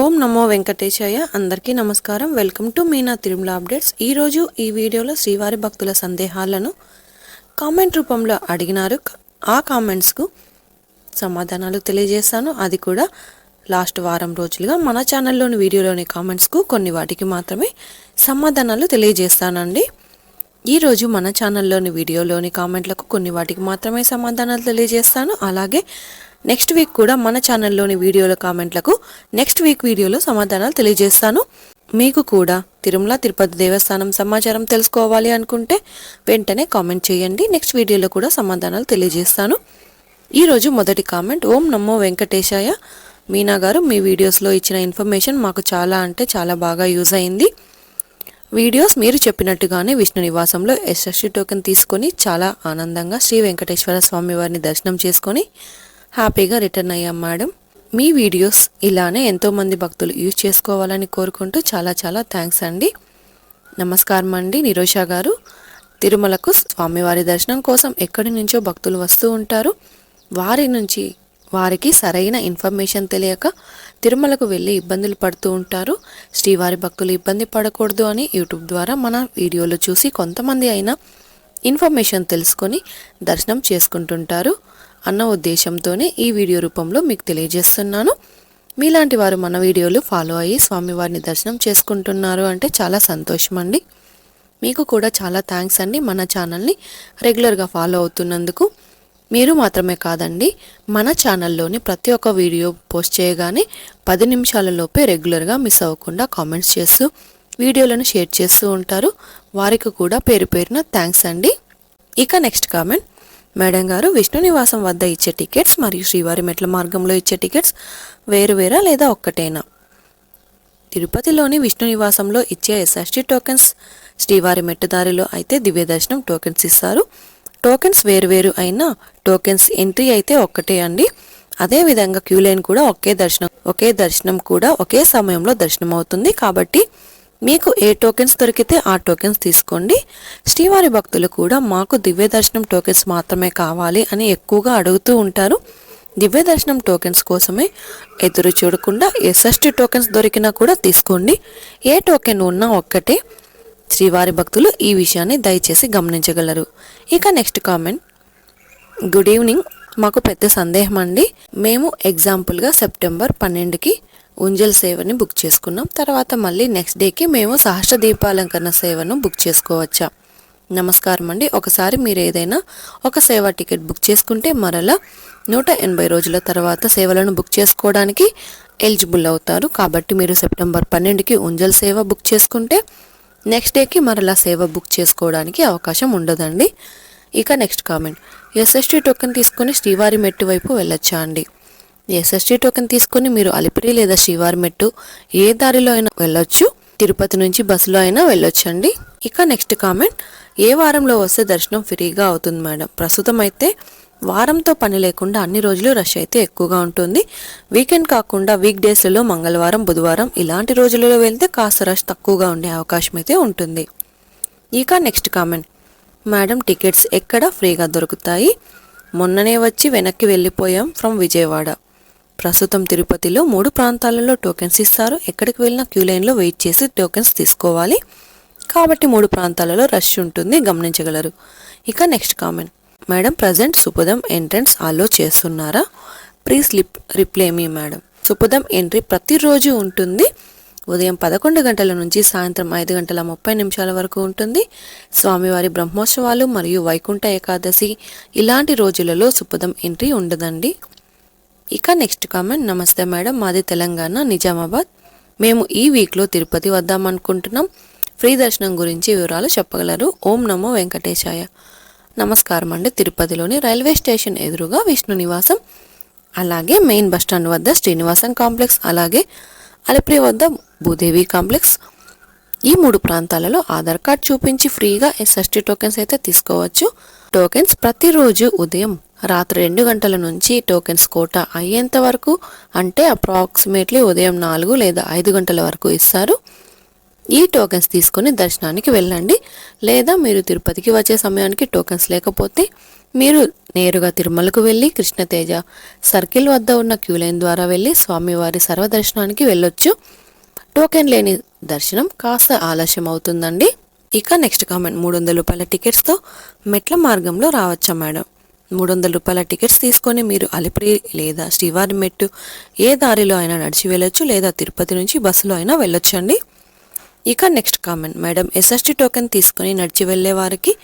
ఓం నమో వెంకటేశయ్య అందరికీ నమస్కారం. Welcome to Meena Tirumala updates. ఈరోజు ఈ వీడియోలో శ్రీవారి భక్తుల సందేహాలను కామెంట్ రూపంలో అడిగినారు. ఆ కామెంట్స్కు సమాధానాలు తెలియజేస్తాను అది కూడా లాస్ట్ వారం రోజులుగా మన ఛానల్లోని వీడియోలోని కామెంట్స్కు కొన్ని వాటికి మాత్రమే సమాధానాలు తెలియజేస్తానండి. ఈరోజు మన ఛానల్లోని వీడియోలోని కామెంట్లకు కొన్ని వాటికి మాత్రమే సమాధానాలు తెలియజేస్తాను. అలాగే నెక్స్ట్ వీక్ కూడా మన ఛానల్లోని వీడియోల కామెంట్లకు నెక్స్ట్ వీక్ వీడియోలో సమాధానాలు తెలియజేస్తాను. మీకు కూడా తిరుమల తిరుపతి దేవస్థానం సమాచారం తెలుసుకోవాలి అనుకుంటే వెంటనే కామెంట్ చేయండి. నెక్స్ట్ వీడియోలో కూడా సమాధానాలు తెలియజేస్తాను. ఈరోజు మొదటి కామెంట్ ఓం నమ్మో వెంకటేశాయ. మీనా గారు మీ వీడియోస్లో ఇచ్చిన ఇన్ఫర్మేషన్ మాకు చాలా అంటే చాలా బాగా యూజ్ అయింది. వీడియోస్ మీరు చెప్పినట్టుగానే విష్ణు నివాసంలో ఎస్ఎస్టీ టోకెన్ తీసుకొని చాలా ఆనందంగా శ్రీ వెంకటేశ్వర స్వామి వారిని దర్శనం చేసుకొని హ్యాపీగా రిటర్న్ అయ్యాం మేడం. మీ వీడియోస్ ఇలానే ఎంతోమంది భక్తులు యూజ్ చేసుకోవాలని కోరుకుంటూ చాలా చాలా థ్యాంక్స్ అండి. నమస్కారం అండి నిరోష గారు. తిరుమలకు స్వామివారి దర్శనం కోసం ఎక్కడి నుంచో భక్తులు వస్తూ ఉంటారు. వారి నుంచి వారికి సరైన ఇన్ఫర్మేషన్ తెలియక తిరుమలకు వెళ్ళి ఇబ్బందులు పడుతూ ఉంటారు. శ్రీవారి భక్తులు ఇబ్బంది పడకూడదు అని యూట్యూబ్ ద్వారా మన వీడియోలు చూసి కొంతమంది అయినా ఇన్ఫర్మేషన్ తెలుసుకొని దర్శనం చేసుకుంటుంటారు. అన్న ఉద్దేశంతోనే ఈ వీడియో రూపంలో మీకు తెలియజేస్తున్నాను. మీలాంటి వారు మన వీడియోలు ఫాలో అయ్యి స్వామివారిని దర్శనం చేసుకుంటున్నారు అంటే చాలా సంతోషం అండి మీకు కూడా చాలా థ్యాంక్స్ అండి మన ఛానల్ని రెగ్యులర్గా ఫాలో అవుతున్నందుకు. మీరు మాత్రమే కాదండి మన ఛానల్లోని ప్రతి ఒక్క వీడియో పోస్ట్ చేయగానే పది నిమిషాలలోపే రెగ్యులర్గా మిస్ అవ్వకుండా కామెంట్స్ చేస్తూ వీడియోలను షేర్ చేస్తూ ఉంటారు. వారికి కూడా పేరు పేరున థ్యాంక్స్ అండి. ఇక నెక్స్ట్ కామెంట్. మేడం గారు విష్ణు నివాసం వద్ద ఇచ్చే టికెట్స్ మరియు శ్రీవారి మెట్ల మార్గంలో ఇచ్చే టికెట్స్ వేరువేరా లేదా ఒక్కటేనా? తిరుపతిలోని విష్ణు నివాసంలో ఇచ్చే ఎస్ఎస్టీ టోకెన్స్ శ్రీవారి మెట్టుదారిలో అయితే దివ్య దర్శనం టోకెన్స్ ఇస్తారు. టోకెన్స్ వేరువేరు అయినా టోకెన్స్ ఎంట్రీ అయితే ఒక్కటే అండి. అదే విధంగా క్యూ లైన్ కూడా ఒకే దర్శనం ఒకే దర్శనం కూడా ఒకే సమయంలో దర్శనం అవుతుంది కాబట్టి మీకు ఏ టోకెన్స్ దొరికితే ఆ టోకెన్స్ తీసుకోండి. శ్రీవారి భక్తులు కూడా మాకు దివ్య దర్శనం టోకెన్స్ మాత్రమే కావాలి అని ఎక్కువగా అడుగుతూ ఉంటారు. దివ్య దర్శనం టోకెన్స్ కోసమే ఎదురు చూడకుండా ఎస్ఎస్టి టోకెన్స్ దొరికినా కూడా తీసుకోండి. ఏ టోకెన్ ఉన్నా ఒక్కటే. శ్రీవారి భక్తులు ఈ విషయాన్ని దయచేసి గమనించగలరు. ఇక నెక్స్ట్ కామెంట్ గుడ్ ఈవినింగ్ మాకు పెద్ద సందేహం అండి. మేము ఎగ్జాంపుల్గా సెప్టెంబర్ పన్నెండుకి ఉంజల్ సేవని బుక్ చేసుకున్నాం. తర్వాత మళ్ళీ నెక్స్ట్ డేకి మేము సహస్ర దీపాలంకరణ సేవను బుక్ చేసుకోవచ్చా? నమస్కారం అండి. ఒకసారి మీరు ఏదైనా ఒక సేవ టికెట్ బుక్ చేసుకుంటే మరలా నూట ఎనభై రోజుల తర్వాత సేవలను బుక్ చేసుకోవడానికి ఎలిజిబుల్ అవుతారు. కాబట్టి మీరు సెప్టెంబర్ పన్నెండుకి ఉంజల్ సేవ బుక్ చేసుకుంటే నెక్స్ట్ డేకి మరలా సేవ బుక్ చేసుకోవడానికి అవకాశం ఉండదండి. ఇక నెక్స్ట్ కామెంట్. ఎస్ఎస్టీ టోకెన్ తీసుకొని శ్రీవారి మెట్టు వైపు వెళ్ళొచ్చా అండి? ఎస్ఎస్టీ టోకెన్ తీసుకొని మీరు అలిపిరి లేదా శ్రీవారి మెట్టు ఏ దారిలో అయినా వెళ్ళొచ్చు. తిరుపతి నుంచి బస్సులో అయినా వెళ్ళొచ్చండి. ఇక నెక్స్ట్ కామెంట్ ఏ వారంలో వస్తే దర్శనం ఫ్రీగా అవుతుంది మేడం? ప్రస్తుతం అయితే వారంతో పని లేకుండా అన్ని రోజులు రష్ అయితే ఎక్కువగా ఉంటుంది. వీకెండ్ కాకుండా వీక్ డేస్లలో మంగళవారం బుధవారం ఇలాంటి రోజులలో వెళ్తే కాస్త రష్ తక్కువగా ఉండే అవకాశం అయితే ఉంటుంది. ఇక నెక్స్ట్ కామెంట్ మేడం టికెట్స్ ఎక్కడ ఫ్రీగా దొరుకుతాయి? మొన్ననే వచ్చి వెనక్కి వెళ్ళిపోయాం ఫ్రమ్ విజయవాడ. ప్రస్తుతం తిరుపతిలో మూడు ప్రాంతాలలో టోకెన్స్ ఇస్తారు. ఎక్కడికి వెళ్ళినా క్యూ లైన్లో వెయిట్ చేసి టోకెన్స్ తీసుకోవాలి. కాబట్టి మూడు ప్రాంతాలలో రష్ ఉంటుంది. గమనించగలరు. ఇక next comment. Madam present Supadam entrance allow చేస్తున్నారా? ప్లీజ్ లిప్ రిప్లై మీ మేడం. సుపదం ఎంట్రీ ప్రతిరోజు ఉంటుంది. ఉదయం పదకొండు గంటల నుంచి సాయంత్రం ఐదు గంటల ముప్పై నిమిషాల వరకు ఉంటుంది. స్వామివారి బ్రహ్మోత్సవాలు మరియు వైకుంఠ ఏకాదశి ఇలాంటి రోజులలో సుపదం ఎంట్రీ ఉండదండి. ఇక నెక్స్ట్ కామెంట్ నమస్తే మేడం మాది తెలంగాణ నిజామాబాద్. మేము ఈ వీక్లో తిరుపతి వద్దాం అనుకుంటున్నాం. ఫ్రీ దర్శనం గురించి వివరాలు చెప్పగలరు. ఓం నమో వెంకటేశాయ. నమస్కారం అండి. తిరుపతిలోని రైల్వే స్టేషన్ ఎదురుగా విష్ణు నివాసం. అలాగే మెయిన్ బస్టాండ్ వద్ద శ్రీనివాసం కాంప్లెక్స్. అలాగే అలిప్రి వద్ద భూదేవి కాంప్లెక్స్. ఈ మూడు ప్రాంతాలలో ఆధార్ కార్డ్ చూపించి ఫ్రీగా ఎస్ఎస్టీ టోకెన్స్ అయితే తీసుకోవచ్చు. టోకెన్స్ ప్రతిరోజు ఉదయం రాత్రి రెండు గంటల నుంచి టోకెన్స్ కోట అయ్యేంత వరకు అంటే అప్రాక్సిమేట్లీ ఉదయం నాలుగు లేదా ఐదు గంటల వరకు ఇస్తారు. ఈ టోకెన్స్ తీసుకొని దర్శనానికి వెళ్ళండి. లేదా మీరు తిరుపతికి వచ్చే సమయానికి టోకెన్స్ లేకపోతే మీరు నేరుగా తిరుమలకు వెళ్ళి కృష్ణతేజ సర్కిల్ వద్ద ఉన్న క్యూ లైన్ ద్వారా వెళ్ళి స్వామివారి సర్వదర్శనానికి వెళ్ళొచ్చు. టోకెన్ లేని దర్శనం కాస్త ఆలస్యం అవుతుందండి ఇక నెక్స్ట్ కామెంట్. మూడు వందల రూపాయల టికెట్స్తో మెట్ల మార్గంలో రావచ్చా మేడం? మూడు వందల రూపాయల టికెట్స్ తీసుకొని మీరు అలిపిరి లేదా శ్రీవారి మెట్టు ఏ దారిలో అయినా నడిచి వెళ్ళొచ్చు లేదా తిరుపతి నుంచి బస్సులో అయినా వెళ్ళొచ్చండి ఇక next comment. Madam SST token తీసుకొని నడిచి వెళ్ళే వారికి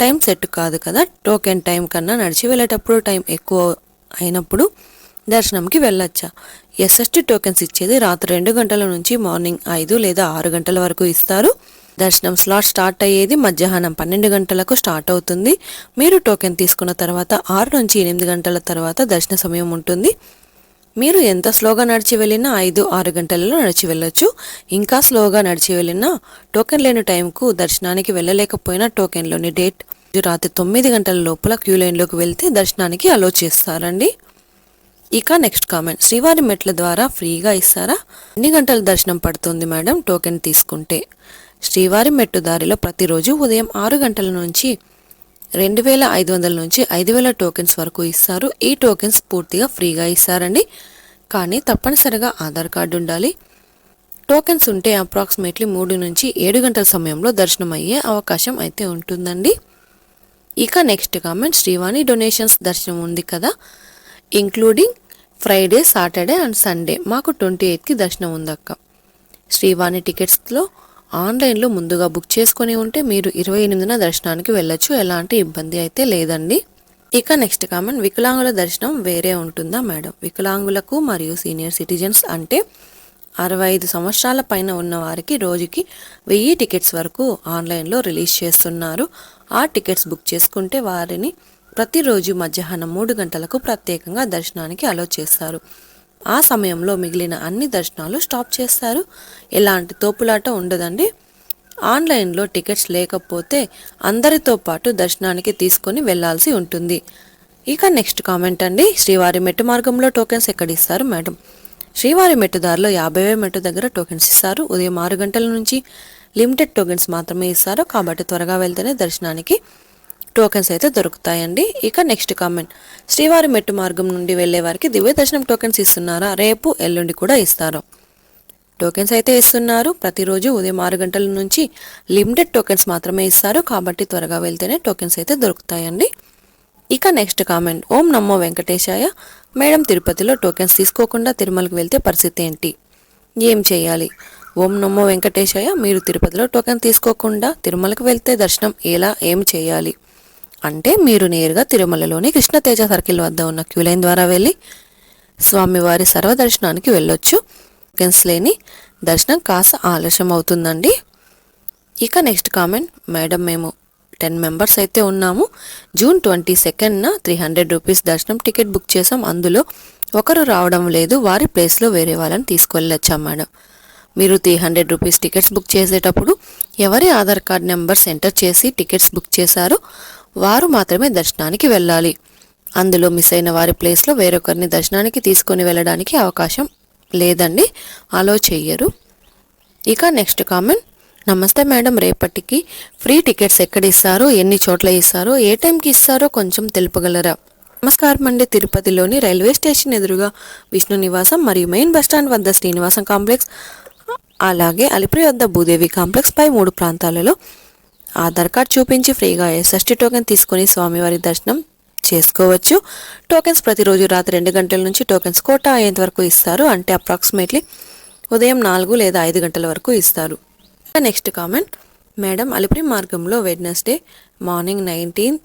టైం సెట్ కాదు కదా? టోకెన్ టైం కన్నా నడిచి వెళ్ళేటప్పుడు టైం ఎక్కువ అయినప్పుడు దర్శనంకి వెళ్ళొచ్చా? ఎస్ఎస్టీ టోకెన్స్ ఇచ్చేది రాత్రి రెండు గంటల నుంచి మార్నింగ్ ఐదు లేదా ఆరు గంటల వరకు ఇస్తారు. దర్శనం స్లాట్ స్టార్ట్ అయ్యేది మధ్యాహ్నం పన్నెండు గంటలకు స్టార్ట్ అవుతుంది. మీరు టోకెన్ తీసుకున్న తర్వాత ఆరు నుంచి ఎనిమిది గంటల తర్వాత దర్శన సమయం ఉంటుంది. మీరు ఎంత స్లోగా నడిచి వెళ్ళినా ఐదు ఆరు గంటలలో నడిచి వెళ్ళొచ్చు. ఇంకా స్లోగా నడిచి వెళ్ళినా టోకెన్ లేని టైంకు దర్శనానికి వెళ్ళలేకపోయినా టోకెన్లోని డేట్ రాత్రి తొమ్మిది గంటల లోపల క్యూ లైన్లోకి వెళ్తే దర్శనానికి అలో చేస్తారండి. ఇక నెక్స్ట్ కామెంట్. శ్రీవారి మెట్ల ద్వారా ఫ్రీగా ఇస్తారా? ఎన్ని గంటల దర్శనం పడుతుంది మేడం టోకెన్ తీసుకుంటే? శ్రీవారి మెట్టు దారిలో ప్రతిరోజు ఉదయం ఆరు గంటల నుంచి రెండు వేల ఐదు వందల నుంచి ఐదు వేల టోకెన్స్ వరకు ఇస్తారు. ఈ టోకెన్స్ పూర్తిగా ఫ్రీగా ఇస్తారండి. కానీ తప్పనిసరిగా ఆధార్ కార్డు ఉండాలి. టోకెన్స్ ఉంటే అప్రాక్సిమేట్లీ మూడు నుంచి ఏడు గంటల సమయంలో దర్శనం అయ్యే అవకాశం అయితే ఉంటుందండి. ఇక నెక్స్ట్ కామెంట్ శ్రీవాణి డొనేషన్స్ దర్శనం ఉంది కదా? Including Friday Saturday and Sunday మాకు ట్వంటీ ఎయిత్కి దర్శనం ఉందక్క. శ్రీవాణి టికెట్స్లో ఆన్లైన్లో ముందుగా బుక్ చేసుకొని ఉంటే మీరు ఇరవై ఎనిమిదిన దర్శనానికి వెళ్ళొచ్చు. ఎలాంటి ఇబ్బంది అయితే లేదండి. ఇక నెక్స్ట్ కామెంట్. వికలాంగుల దర్శనం వేరే ఉంటుందా మేడం? వికలాంగులకు మరియు సీనియర్ సిటిజన్స్ అంటే అరవై ఐదు సంవత్సరాల పైన ఉన్న వారికి రోజుకి వెయ్యి టికెట్స్ వరకు ఆన్లైన్లో రిలీజ్ చేస్తున్నారు. ఆ టికెట్స్ బుక్ చేసుకుంటే వారిని ప్రతిరోజు మధ్యాహ్నం మూడు గంటలకు ప్రత్యేకంగా దర్శనానికి అలో చేస్తారు. ఆ సమయంలో మిగిలిన అన్ని దర్శనాలు స్టాప్ చేస్తారు. ఎలాంటి తోపులాట ఉండదండి. ఆన్లైన్లో టికెట్స్ లేకపోతే అందరితో పాటు దర్శనానికి తీసుకొని వెళ్ళాల్సి ఉంటుంది. ఇక నెక్స్ట్ కామెంట్ అండి. శ్రీవారి మెట్టు మార్గంలో టోకెన్స్ ఎక్కడ ఇస్తారు మేడం? శ్రీవారి మెట్టు దారిలో యాభై మెట్టు దగ్గర టోకెన్స్ ఇస్తారు. ఉదయం ఆరు గంటల నుంచి లిమిటెడ్ టోకెన్స్ మాత్రమే ఇస్తారు. కాబట్టి త్వరగా వెళ్తేనే దర్శనానికి టోకెన్స్ అయితే దొరుకుతాయండి. ఇక నెక్స్ట్ కామెంట్. శ్రీవారి మెట్టు మార్గం నుండి వెళ్ళే వారికి దివ్య దర్శనం టోకెన్స్ ఇస్తున్నారా? రేపు ఎల్లుండి కూడా ఇస్తారు? టోకెన్స్ అయితే ఇస్తున్నారు. ప్రతిరోజు ఉదయం ఆరు గంటల నుంచి లిమిటెడ్ టోకెన్స్ మాత్రమే ఇస్తారు. కాబట్టి త్వరగా వెళ్తేనే టోకెన్స్ అయితే దొరుకుతాయండి. ఇక నెక్స్ట్ కామెంట్. ఓం నమ్మో వెంకటేశాయ. మేడం తిరుపతిలో టోకెన్స్ తీసుకోకుండా తిరుమలకు వెళ్తే పరిస్థితి ఏంటి? ఏం చేయాలి? ఓం నమ్మో వెంకటేశాయ మీరు తిరుపతిలో టోకెన్ తీసుకోకుండా తిరుమలకు వెళ్తే దర్శనం ఎలా? ఏం చేయాలి? అంటే మీరు నేరుగా తిరుమలలోని కృష్ణతేజ సర్కిల్ వద్ద ఉన్న క్యూ లైన్ ద్వారా వెళ్ళి స్వామివారి సర్వదర్శనానికి వెళ్ళొచ్చు. టోకెన్స్ లేని దర్శనం కాస్త ఆలస్యం అవుతుందండి. ఇక నెక్స్ట్ కామెంట్ మేడం మేము టెన్ మెంబర్స్ అయితే ఉన్నాము. జూన్ ట్వంటీ సెకండ్న త్రీ హండ్రెడ్ రూపీస్ దర్శనం టికెట్ బుక్ చేసాం అందులో ఒకరు రావడం లేదు. వారి ప్లేస్లో వేరే వాళ్ళని తీసుకెళ్ళొచ్చాం మేడం. మీరు three hundred rupees tickets book చేసేటప్పుడు ఎవరి ఆధార్ కార్డ్ నెంబర్స్ ఎంటర్ చేసి టికెట్స్ బుక్ చేశారో? వారు మాత్రమే దర్శనానికి వెళ్ళాలి. అందులో మిస్ అయిన వారి ప్లేస్లో వేరొకరిని దర్శనానికి తీసుకొని వెళ్ళడానికి అవకాశం లేదండి. అలో చెయ్యరు. ఇక నెక్స్ట్ కామెంట్. నమస్తే మేడం రేపటికి ఫ్రీ టికెట్స్ ఎక్కడ ఇస్తారో ఎన్ని చోట్ల ఇస్తారో? ఏ టైంకి ఇస్తారో కొంచెం తెలుపగలరా? నమస్కారం అండి. తిరుపతిలోని రైల్వే స్టేషన్ ఎదురుగా విష్ణు నివాసం మరియు మెయిన్ బస్టాండ్ వద్ద శ్రీనివాసం కాంప్లెక్స్ అలాగే అలిపిరి వద్ద భూదేవి కాంప్లెక్స్ పై మూడు ప్రాంతాలలో ఆధార్ కార్డ్ చూపించి ఫ్రీగా ఎస్ఎస్టీ టోకెన్ తీసుకొని స్వామివారి దర్శనం చేసుకోవచ్చు. టోకెన్స్ ప్రతిరోజు రాత్రి రెండు గంటల నుంచి టోకెన్స్ కోటా అయ్యేంత వరకు ఇస్తారు. అంటే అప్రాక్సిమేట్లీ ఉదయం నాలుగు లేదా ఐదు గంటల వరకు ఇస్తారు. Next comment. మేడం అలిపిరి మార్గంలో వెడ్నెస్డే మార్నింగ్ నైన్టీన్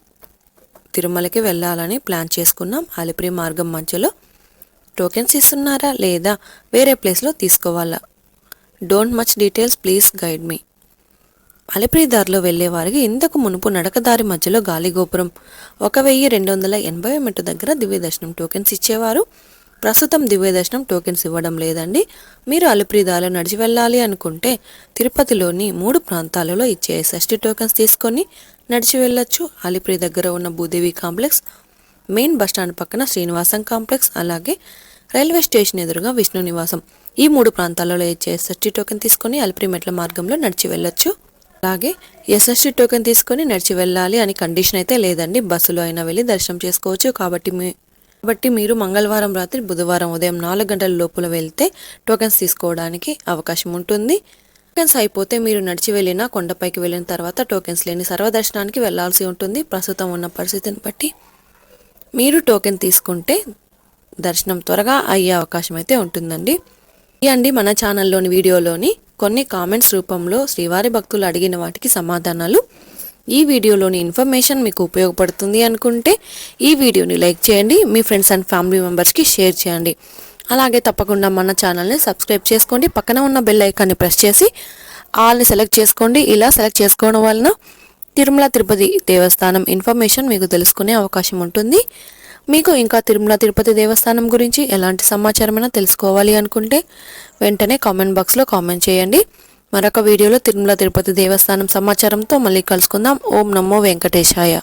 తిరుమలకి వెళ్ళాలని ప్లాన్ చేసుకున్నాం. అలిపిరి మార్గం మధ్యలో టోకెన్స్ ఇస్తున్నారా లేదా వేరే ప్లేస్లో తీసుకోవాలా? Don't much details please guide me. Alipiri వెళ్ళేవారికి ఇంతకు మునుపు నడకదారి మధ్యలో గాలిగోపురం ఒక వెయ్యి రెండు వందల ఎనభై మెట్టు దగ్గర దివ్యదర్శనం టోకెన్స్ ఇచ్చేవారు. ప్రస్తుతం దివ్యదర్శనం టోకెన్స్ ఇవ్వడం లేదండి. మీరు అలిపిరిదారిలో నడిచి వెళ్ళాలి అనుకుంటే తిరుపతిలోని మూడు ప్రాంతాలలో ఇచ్చే షష్ఠి టోకెన్స్ తీసుకొని నడిచి వెళ్ళొచ్చు. అలిపిరి దగ్గర ఉన్న భూదేవి కాంప్లెక్స్ మెయిన్ బస్టాండ్ పక్కన శ్రీనివాసం కాంప్లెక్స్ అలాగే రైల్వే స్టేషన్ ఎదురుగా విష్ణు నివాసం. ఈ మూడు ప్రాంతాలలో ఇచ్చే షష్ఠి టోకెన్ తీసుకొని అలిపిరి మెట్ల మార్గంలో నడిచి వెళ్ళొచ్చు. అలాగే ఎస్ఎస్టీ టోకెన్ తీసుకొని నడిచి వెళ్ళాలి అని కండిషన్ అయితే లేదండి. బస్సులో అయినా వెళ్ళి దర్శనం చేసుకోవచ్చు. కాబట్టి మీ కాబట్టి మీరు మంగళవారం రాత్రి బుధవారం ఉదయం నాలుగు గంటల లోపల వెళ్తే టోకెన్స్ తీసుకోవడానికి అవకాశం ఉంటుంది. టోకెన్స్ అయిపోతే మీరు నడిచి వెళ్ళిన కొండపైకి వెళ్ళిన తర్వాత టోకెన్స్ లేని సర్వదర్శనానికి వెళ్ళాల్సి ఉంటుంది. ప్రస్తుతం ఉన్న పరిస్థితిని బట్టి మీరు టోకెన్ తీసుకుంటే దర్శనం త్వరగా అయ్యే అవకాశం అయితే ఉంటుందండి. అండి మన ఛానల్లోని వీడియోలోని కొన్ని కామెంట్స్ రూపంలో శ్రీవారి భక్తులు అడిగిన వాటికి సమాధానాలు. ఈ వీడియోలోని ఇన్ఫర్మేషన్ మీకు ఉపయోగపడుతుంది అనుకుంటే ఈ వీడియోని లైక్ చేయండి మీ ఫ్రెండ్స్ అండ్ ఫ్యామిలీ మెంబర్స్కి షేర్ చేయండి. అలాగే తప్పకుండా మన ఛానల్ని సబ్స్క్రైబ్ చేసుకోండి పక్కన ఉన్న బెల్ ఐకాన్ని ప్రెస్ చేసి ఆల్ని సెలెక్ట్ చేసుకోండి. ఇలా సెలెక్ట్ చేసుకోవడం వలన తిరుమల తిరుపతి దేవస్థానం ఇన్ఫర్మేషన్ మీకు తెలుసుకునే అవకాశం ఉంటుంది. మీకు ఇంకా తిరుమల తిరుపతి దేవస్థానం గురించి ఎలాంటి సమాచారమైనా తెలుసుకోవాలి అనుకుంటే వెంటనే కామెంట్ బాక్స్లో కామెంట్ చేయండి. మరొక వీడియోలో తిరుమల తిరుపతి దేవస్థానం సమాచారంతో మళ్ళీ కలుసుకుందాం. ఓం నమో వెంకటేశాయ.